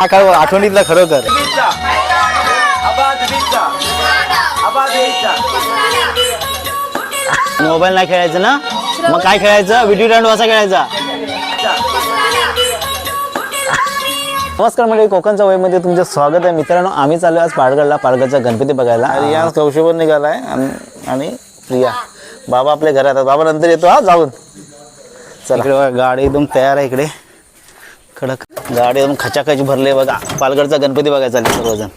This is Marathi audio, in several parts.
हा काय आठवणीतला खरोखर? मोबाईल नाही खेळायचं ना? मग काय खेळायचं? विडिओ डांड वासा खेळायचा? नमस्कार म्हणजे कोकणच्या वयमध्ये तुमचं स्वागत आहे. मित्रांनो आम्ही चालू आज पाडगडला पाडगडचा गणपती बघायला. आणि आज कौशवर निघालाय आणि आणि प्रिया. बाबा आपल्या घरात आहेत. बाबा नंतर येतो हा जाऊन. चला. इकडे बघा गाडी एकदम तयार आहे इकडे. कडक. गाडी एकदम खचाखच भरले बघा. पालघरचा गणपती बघायचा सर्वजण.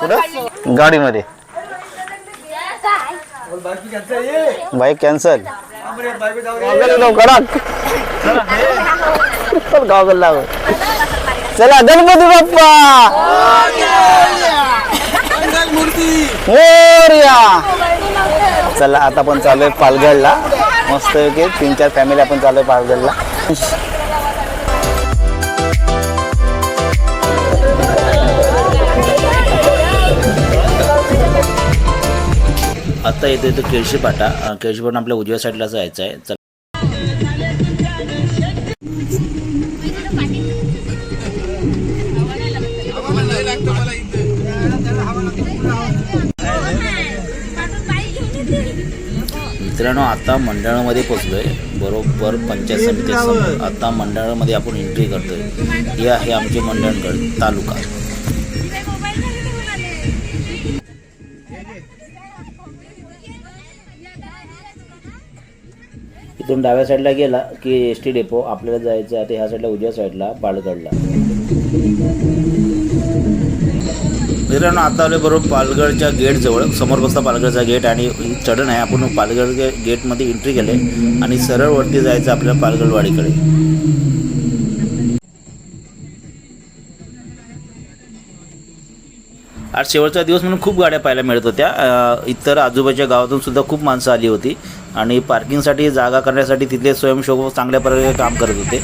कुठं? गाडीमध्ये. Bike cancel. कडक गाव गल्ला चला गणपती बाप्पा. मोरया. चला आता पण चालू आहे पालघरला. मस्त योग्य तीन चार फॅमिली आपण चालू आहे पारदलला आता येतो येतो केळशी पाटा. केळशी पाटा आपल्या उजव्या साईडला जायचं आहे मित्रांनो आता मंडळामध्ये पोचलोय. बरोबर पंचायत समिती आता मंडळामध्ये आपण एंट्री करतोय. हे आहे आमचे मंडळगड तालुका. इथून डाव्या साईडला गेला की एस टी डेपो आपल्याला जायचं आहे आता ह्या साईडला उजव्या साईडला पालगडला मित्रांनो आता आलो बरोबर पालगडच्या गेट जवळ. समोर बसता पालगडचा गेट आणि चढण आहे. आपण पालगड गेटमध्ये एंट्री केले आणि सरळ वरती जायचं आपल्या पालगडवाडीकडे आज शेवटचा दिवस म्हणून खूप गाड्या पाहायला मिळत होत्या. इतर आजूबाजूच्या गावातून सुद्धा खूप माणसं आली होती. आणि पार्किंगसाठी जागा करण्यासाठी तिथले स्वयंसेवक चांगल्या प्रकारे काम करत होते.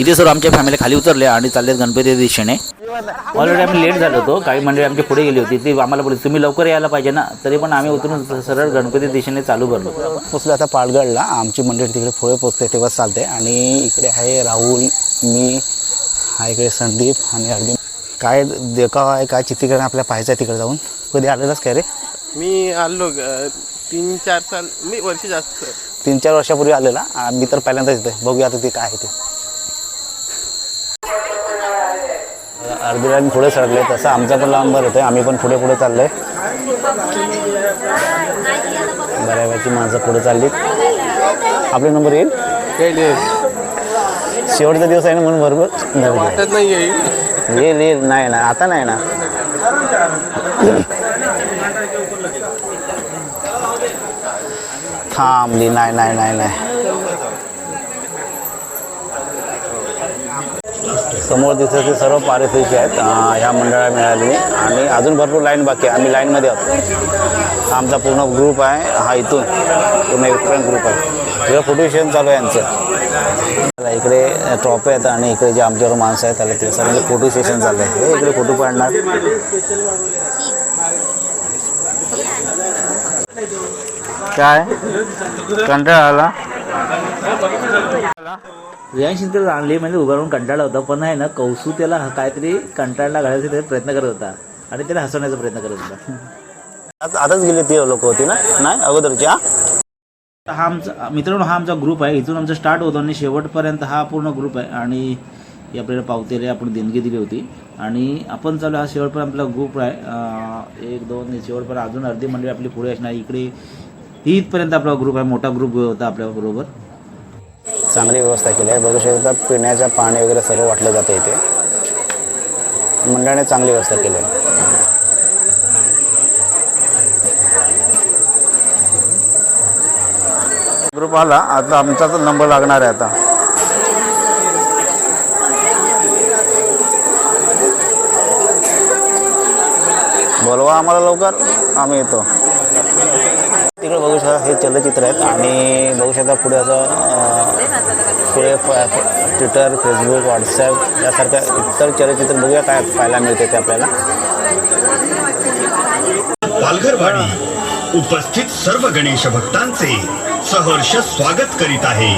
इथे सर आमच्या फॅमिली खाली उतरले आणि चालले गणपती दिशेने. ऑलरेडी आम्ही लेट झालो होतो. काही मंडळी आमची पुढे गेली होती. ती आम्हाला बोलली तुम्ही लवकर यायला पाहिजे ना. तरी पण आम्ही उतरून सरळ गणपती दिशेने चालू करलो. पोचलो आता पालगडला आमची मंडळी तिकडे पुढे पोचते तेव्हा चालते. आणि इकडे आहे राहुल मी हा इकडे संदीप आणि अगदी काय देखावा आहे काय चित्रीकरण आपल्याला पाहायचं आहे तिकडे जाऊन? कधी आलेलाच काय रे? मी आलो तीन चार साल मी वर्ष जास्त. तीन चार वर्षापूर्वी आलेला. मी तर पहिल्यांदाच येतोय बघूया आता ते काय आहे ते. अर्धी लाईन पुढे सरकले तसं आमचा पण लांबर होतोय आम्ही पण पुढे पुढे चाललोय. बऱ्यापैकी माणसं पुढे चालली आपले नंबर येईल? शेवटचा दिवस आहे ना म्हणून बरोबर आहे. येईल येईल. नाही ना आता नाही ना. थांबली नाही नाही नाही नाही. समोर दिसत ते सर्व पारितोषिके आहेत. ह्या मंडळाला मिळाली. आणि अजून भरपूर लाईन बाकी आहे. आम्ही लाईनमध्ये आहोत. हा आमचा पूर्ण ग्रुप आहे. हा इथून पूर्ण इलेक्ट्रॉन ग्रुप आहे. सगळं फोटो चालू आहे यांचं. इकडे ट्रॉफी आहेत आणि इकडे जे आमच्यावर माणसं आहेत त्याला ते सगळं फोटो सेशन चाललं आहे हे इकडे फोटो काढणार. काय? कंटाळा आला? रियांशी तर आणली म्हणजे उभा राहून कंटाळा होता पण आहे ना कौसू त्याला काहीतरी कंटाळला घालायचा त्याचा प्रयत्न करत होता. आणि त्याला हसवण्याचा प्रयत्न करत होता. आज- आताच गेली ती लोक होती ना? नाही? अगोदरची हा? हा आमचा मित्रांनो हा आमचा ग्रुप आहे. इथून आमचा स्टार्ट होतो आणि शेवटपर्यंत हा पूर्ण ग्रुप आहे. आणि ही आपल्याला पावतेले आपण देणगी दिली होती. आणि आपण चालू हा शेवटपर्यंत आपला ग्रुप आहे. एक दोन शेवटपर्यंत अजून अर्धी मंडळी आपली पुढे असणार इकडे ही इथपर्यंत आपला ग्रुप आहे. मोठा ग्रुप होता आपल्याबरोबर चांगली व्यवस्था केली आहे. बघू शकता पिण्याचं पाणी वगैरे सर्व वाटलं जातं इथे. मंडळाने चांगली व्यवस्था केली आहे. ग्रुप आला. आता आमचाच नंबर लागणार आहे आता. बोलवा आम्हाला लवकर. आम्ही येतो. तिकडे बघू शकता हे चलचित्र आहेत. आणि बघू शकता पुढे असं पुढे ट्विटर फेसबुक व्हॉट्सॲप यासारख्या इतर चलचित्र बघूया काय पाहायला मिळते ते आपल्याला. पालघरवाडी उपस्थित सर्व गणेश भक्तांचे सहर्ष स्वागत करीत आहे.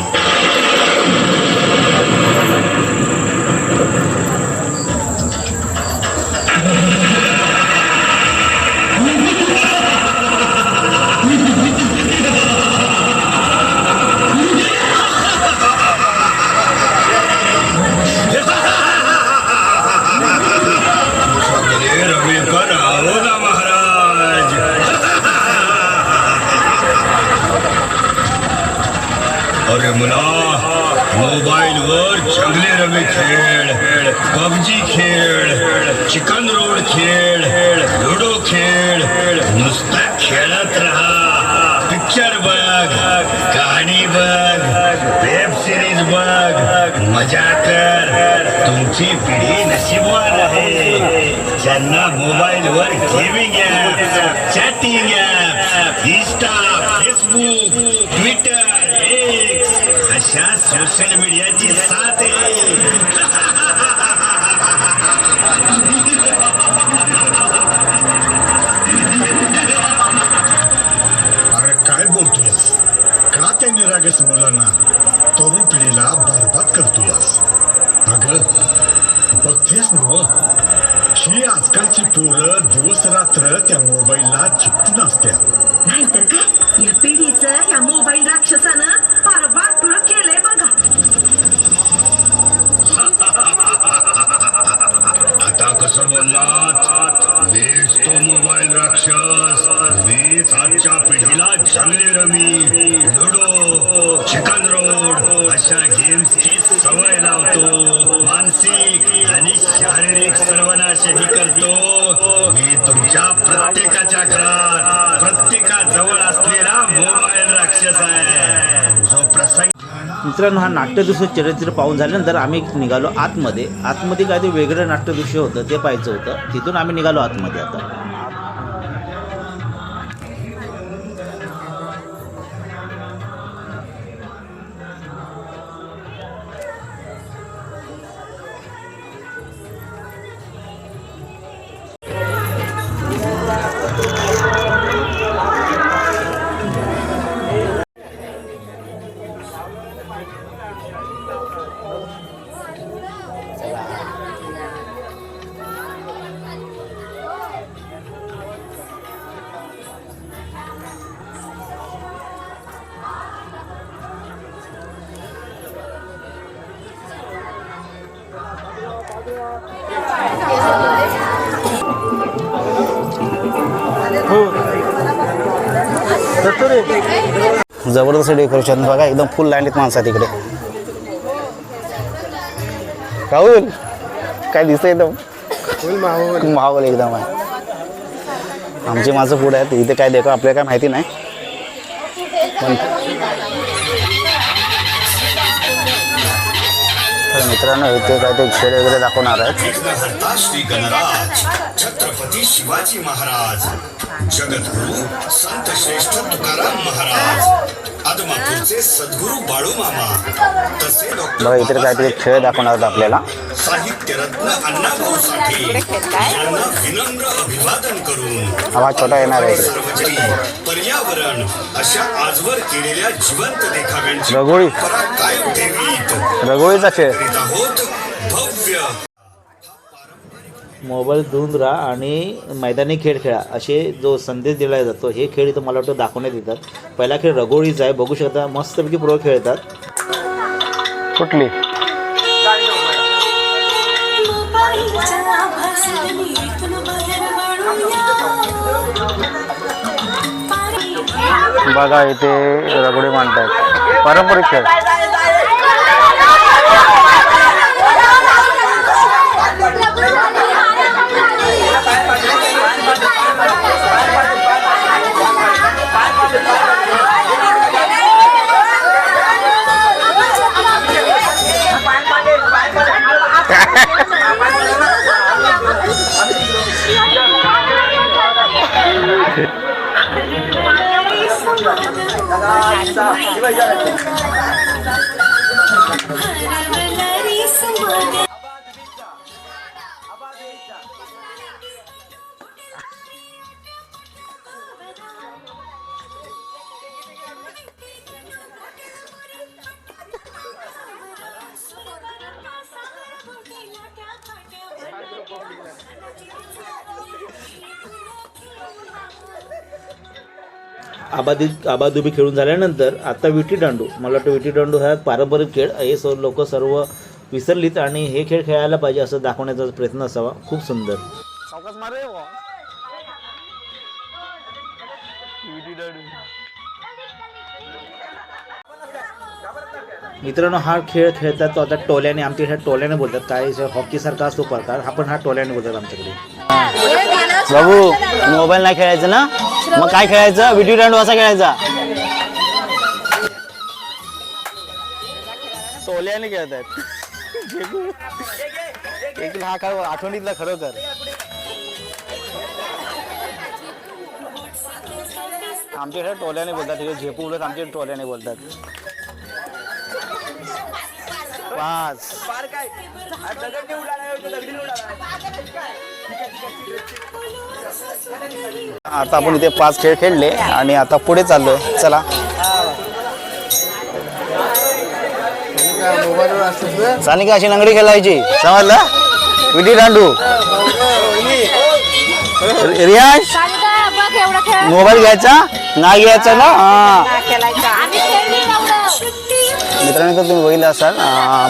तुमची पिढी नशीबवान आहे. ज्यांना मोबाईल वर gaming app chatting app Insta Facebook Twitter X अशा सोशल मीडियाची साथ आहे. अरे काय बोलतोयस? का त्या निरागस मुलांना तरुण पिढीला बरबाद करतोयस? नव ही आजकालची पोरं दिवस रात्र त्या मोबाईलला चिपटून असत्या नाहीतर काय या पिढीचं या मोबाईल राक्षसानं पार वाटुळ केलंय बघा आता कसं बोललात मीच तो मोबाईल राक्षस मीच आजच्या पिढीला जंगली रमी लुडो चिकन रोड अशा गेम्सची सवय लावतो मानसिक आणि शारीरिक सर्वनाशही करतो. मी तुमच्या प्रत्येकाच्या घरात प्रत्येकाजवळ असलेला मोबाईल राक्षस आहे. जो प्रसंग मित्रांनो हा नाट्यदृश्य चरित्र पाहून झाल्यानंतर आम्ही निघालो आतमध्ये. आतमध्ये काय ते वेगळं नाट्यदृश्य होतं ते पाहायचं होतं. तिथून आम्ही निघालो आतमध्ये आता. जबरदस्त डेकोरेशन. बघा एकदम फुल लाईनीत माणसं तिकडे. राहुल काय दिसतंय एकदम? माहोल. एकदम आहे. आमची माणसं पुढे आहेत. इथे काय देखो आपल्याला काय माहिती नाही. पण तर मित्रांनो इथे काय ते खेळ वगैरे दाखवणार आहेत. विघ्नहर्ता श्री गणराज छत्रपती शिवाजी महाराज जगद्गुरु संत श्रेष्ठ तुकाराम महाराज. बघा इथे काहीतरी खेळ दाखवणार आपल्याला. आवाज छोटा येणार आहे पर्यावरण अशा आजवर केलेल्या जिवंत देखाव्यांची खेळ. भव्य मोबाईल धुवून राहा आणि मैदानी खेळ खेळा. असे जो संदेश दिला जातो हे खेळ इथं मला वाटतं दाखवण्यात येतात. पहिला खेळ रगोळीचा आहे बघू शकता मस्तपैकी प्रो खेळतात. कुठली? बघा इथे रगोडी मांडतात पारंपरिक खेळ. 一你们位一 आबादी आबादुबी खेळून झाल्यानंतर आता विटी दांडू. मला वाटतं विटी दांडू हा पारंपरिक खेळ हे सर्व लोक सर्व विसरलीत आणि हे खेळ खेळायला पाहिजे असं दाखवण्याचा प्रयत्न असावा. खूप सुंदर. मित्रांनो हा खेळ खेळतात तो आता टोल्याने आमच्या ह्या टोल्याने बोलतात. काय हॉकी सारखा असतो प्रकार. हा पण हा टोल्याने बोलतात आमच्याकडे. बाबू मोबाईल नाही खेळायचं ना? मग काय खेळायचं? विडिओ दांडू असा खेळायचा. टोल्याने खेळतात एक हा काय आठवणीतला खरोखर. आमच्याकडे टोल्याने बोलतात तिकडे झेपू उलट आमच्याकडे टोल्याने बोलतात. पाच आता आपण इथे पाच खेळ खेळले आणि आता पुढे चाललो चला. सानिका अशी लंगडी खेळायची. समजलं? विटी दांडू. रियाज? मोबाईल घ्यायचा? नाही घ्यायचा ना? हा. मित्रांनो तर तुम्ही बघितलं असाल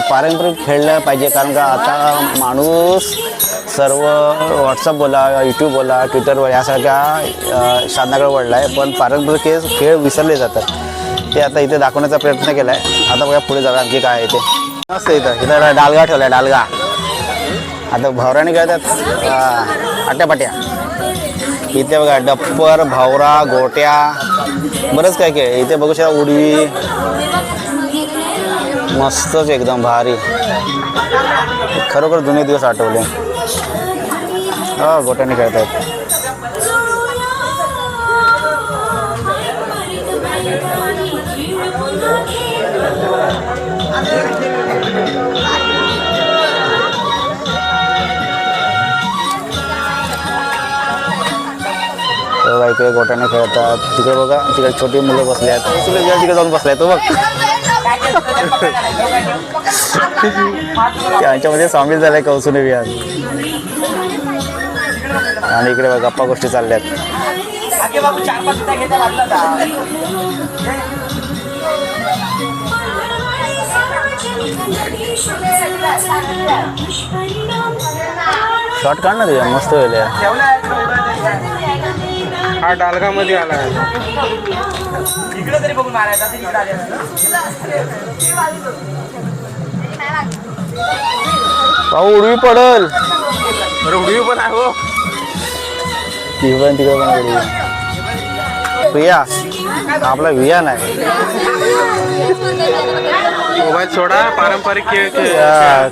पारंपरिक खेळलं पाहिजे कारण का आता माणूस सर्व व्हॉट्सअप बोला यूट्यूब बोला ट्विटरवर यासारख्या अं, साधनाकडे वळला आहे पण पारंपरिक खेळ खेळ विसरले जातात. ते आता इथे दाखवण्याचा प्रयत्न केला आहे आता बघा पुढे जाऊया. आणखी काय आहे ते. मस्त इथं. इथं डालगा ठेवला आहे डालगा. आता भावराने खेळतात. आट्यापाट्या. इथे बघा डप्पर भावरा गोट्या. बरंच काय खेळ इथे बघू शकता उडवी. मस्तच एकदम भारी. खरोखर जुने दिवस आठवले. हा गोट्याने खेळतायत तर बघा इकडे गोट्याने खेळतात तिकडे बघा तिकडे छोटी मुलं बसली तिकडे जाऊन बसलाय तो बघ। त्यांच्यामध्ये सामील झालाय कौसुने विहार आणि इकडे बघा गप्पा गोष्टी चालल्यात. शॉर्ट काढ ना तुझ्या मस्त होईल यार. हा डालगा मध्ये आला भाऊ उडवी पडल. रुडी पण आहे हो ती पण उडवी प्रिया आपला विया नाही मोबाईल सोडा पारंपरिक खेळ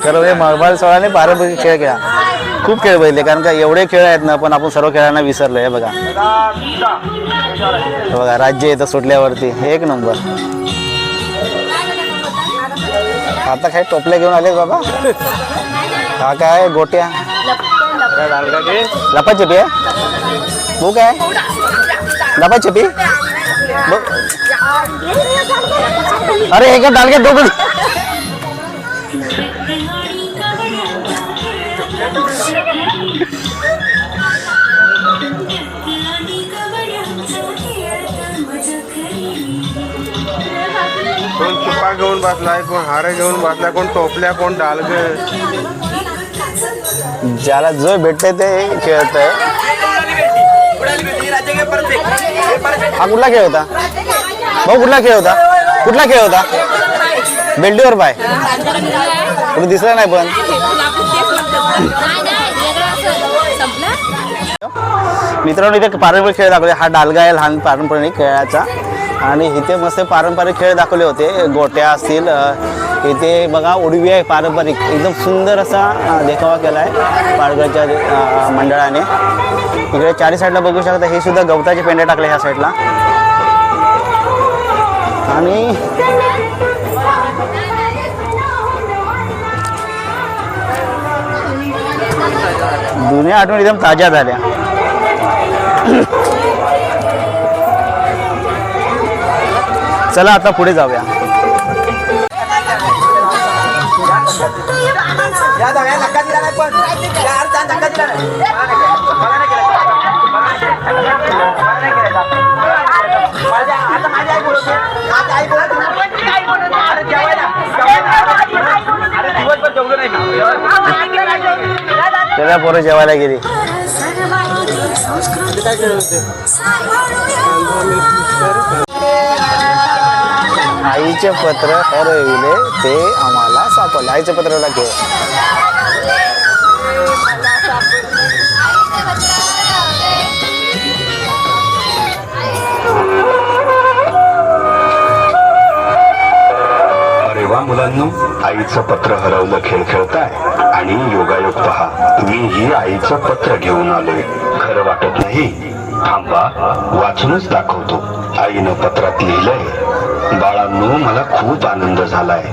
खरं मोबाईल सोळाने पारंपरिक खेळ खेळा खूप खेळ कारण का एवढे खेळ आहेत ना पण आपण सर्व खेळांना विसरलो हे बघा. बघा राज्य येतं सुटल्यावरती एक नंबर. आता काय टोपल्या घेऊन आले बाबा? हा काय गोट्या? डालगा घे लपाछपी आहे हो काय लपाछपी बघ. अरे हे का डालक्यात डोकं कोण चुपा घेऊन बसलाय कोण हार घेऊन बसलाय कोण टोपल्या कोण डालग ज्याला जो भेटते ते खेळत आहे हा कुठला खेळ होता? भाऊ कुठला खेळ होता? कुठला खेळ होता? बेल्टीवर पाय. कुठे दिसला नाही पण? मित्रांनो इथे पारंपरिक खेळ दाखवले हा डालगा आहे लहान पारंपरिक खेळाचा. आणि इथे मस्त पारंपरिक खेळ दाखवले होते. गोट्या असतील इथे बघा उडवी आहे पारंपरिक. एकदम सुंदर असा देखावा केला आहे पाडगडच्या मंडळाने. इकडे चारी साईडला बघू शकता हे सुद्धा गवताचे पेंडे टाकले ह्या साईडला आणि जुन्या आठवणी एकदम ताज्या झाल्या. चला आता पुढे जाऊया. त्याला पोरं जेवायला गेली. आईचे पत्र हरविले ते आम्हाला सापडले. आईचे पत्र लागे अरे वा मुलांनो आईचं पत्र हरवलं खेळ खेळताय. आणि योगायोग पहा. मी ही आईचं पत्र घेऊन आलोय. खरं वाटत नाही. थांबा. वाचूनच दाखवतो. आईनं पत्रात लिहिलंय बाळांनो मला खूप आनंद झालाय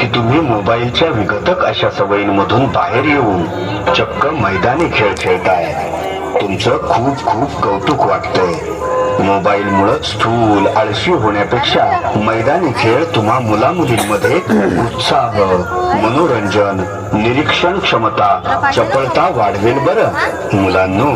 की तुम्ही मोबाईलच्या विघटक अशा सवयींमधून बाहेर येऊन चक्क मैदानी खेळ खेळताय. तुमचं खूप खूप कौतुक वाटतंय. मोबाईलमुळे स्थूल आळशी होण्यापेक्षा मैदानी खेळ तुम्हा मुलामुलींमध्ये उत्साह मनोरंजन निरीक्षण क्षमता चपळता वाढवेल बरं. मुलांनो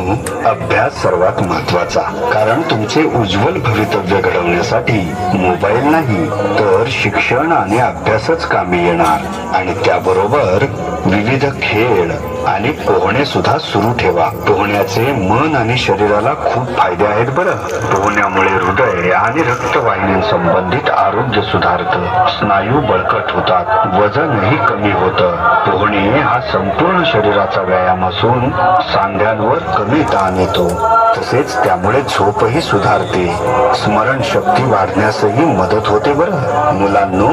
अभ्यास सर्वात महत्त्वाचा कारण तुमचे उज्ज्वल भवितव्य घडवण्यासाठी मोबाईल नाही तर शिक्षण आणि अभ्यासच कामी येणार. आणि त्याबरोबर विविध खेळ आणि पोहणे सुद्धा सुरू ठेवा. पोहण्याचे मन आणि शरीराला खूप फायदे आहेत बरं. पोहण्यामुळे हृदय आणि रक्तवाहिन्यांसंबंधित आरोग्य सुधारतं. स्नायू बळकट होतात. वजनही कमी होतं. पोहणे हा संपूर्ण शरीराचा व्यायाम असून सांध्यांवर कमी ताण येतो. तसेच त्यामुळे झोपही सुधारते. स्मरणशक्ती वाढण्यासही मदत होते बरं. मुलांनो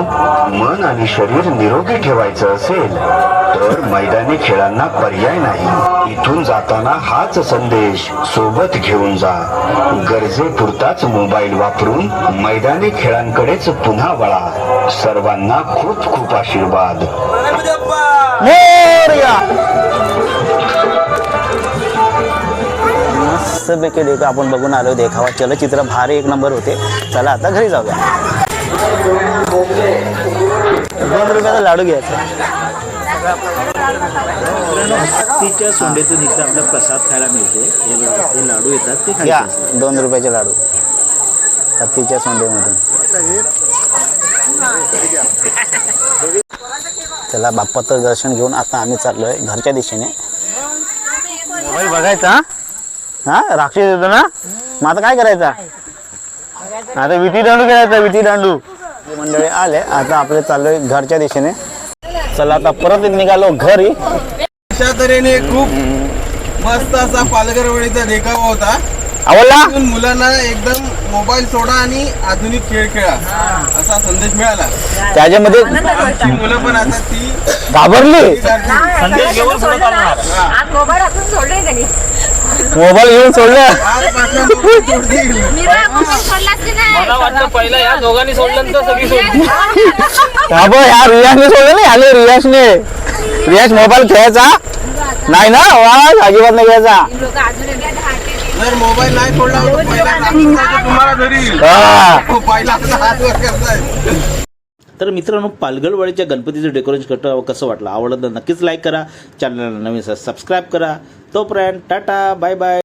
मन आणि शरीर निरोगी ठेवायचं असेल तर मैदानी खेळांना पर्याय नाही. इथून जाताना हाच संदेश सोबत घेऊन जा. गरजेपुरताच मोबाईल वापरून मैदानी खेळांकडेच पुन्हा वळा. सर्वांना खूप खूप आशीर्वाद. देखो आपण बघून आलो देखावा. चलचित्र भारी एक नंबर होते. चला आता घरी जाऊया. दोन रुपयाचा लाडू घ्यायचा. तिच्या सोंडेतून इथे आपला प्रसाद खायला मिळते हे बघा, ते लाडू येतात ते खायचे असतात. दोन रुपयाचे लाडू. हत्तीच्या सोंडेमधून. चला बाप्पाचं दर्शन घेऊन आता आम्ही चाललोय घरच्या दिशेने. मोबाईल बघायचा हा राक्षस येतो ना? मग आता काय करायचा? आता विटी दांडू खेळायचा विटी दांडू. मंडळी आले आता आपले चाललोय घरच्या दिशेने. चला आता परत निघालो घरी. अशा तऱ्हेने खूप मस्त असा पालघरवाडीचा देखावा होता. आवडला? मुलांना एकदम मोबाईल सोडा आणि आधुनिक खेळ खेळा. असा संदेश मिळाला. त्याच्यामध्ये ती मुलं पण आता ती घाबरली. आज मोबाईल हातून सोडले त्यांनी. मोबाईल घेऊन सोडलं. आजपासून मोबाईल सोडतील. मला वाटतं पहिला या दोघांनी सोडलं तर सगळी सोडली. हा बघ ह्या रियाजने सोडलं नाही आले रियाजने रियाज मोबाईल खेळायचा. नाही ना वा अजिबात नाही घ्यायचा लोक अजून जर मोबाईल नाही सोडला तर पहिला तुम्हाला धरील हा. तो पहिला आपला हात वर करताय तर मित्रांनो पालगडवाडीच्या गणपतीचं डेकोरेशन करतं कसं वाटलं? आवडलं तर नक्कीच लाईक करा. चॅनलला नवीन सबस्क्राईब करा. तोपर्यंत टाटा बाय बाय